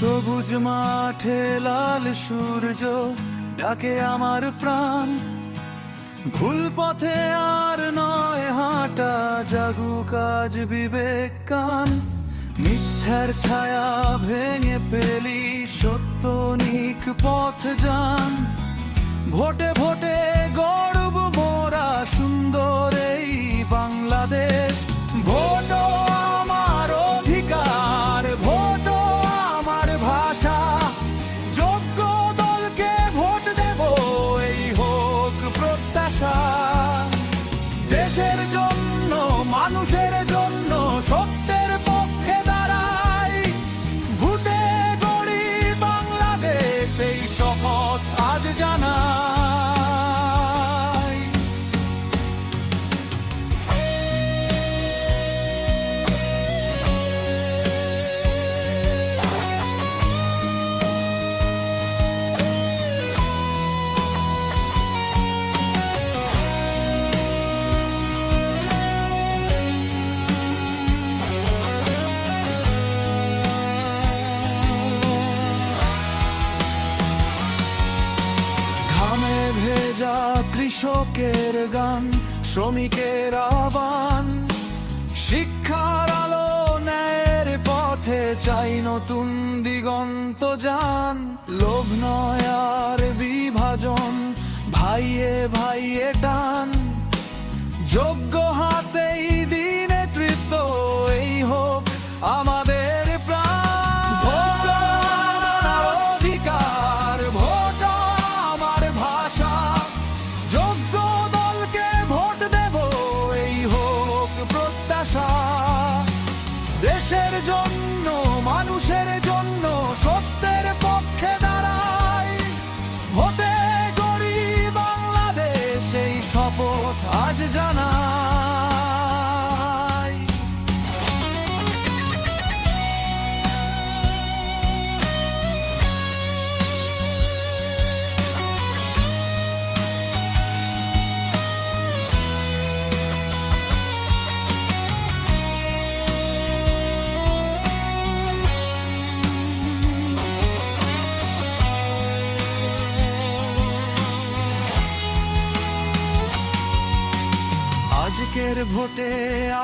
সবুজ মাঠে লাল সূর্য ডাকে আমার প্রাণ। ভুল পথে আর নয়, হাঁটা জাগু কাজ বিবেক কান। মিথ্যার ছায়া ভেঙে পেলি সত্য নিক পথ যান। ভোটে ভোটে গর্ব কৃষকের গান, শ্রমিকের আহ্বান। শিক্ষার আলো ন্যায়ের পথে চাই নতুন দিগন্ত যান। লোভ নয় আর বিভাজন, ভাইয়ে ভাইয়ে টান। যোগ্য জন্য মানুষের জন্য সত্যের পক্ষে দাঁড়াই। ভোটে গরিব বাংলাদেশ এই শপথ আজ জানাই। আজকের ভোটে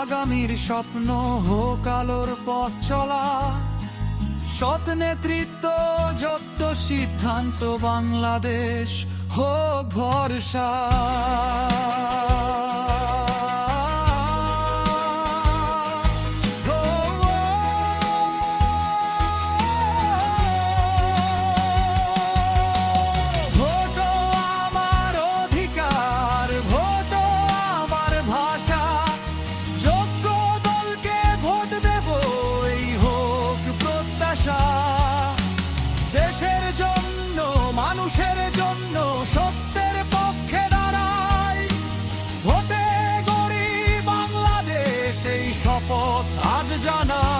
আগামীর স্বপ্ন হোক আলোর পথ চলা। সৎ নেতৃত্ব, যত সিদ্ধান্ত বাংলাদেশ হোক ভরসা। জানা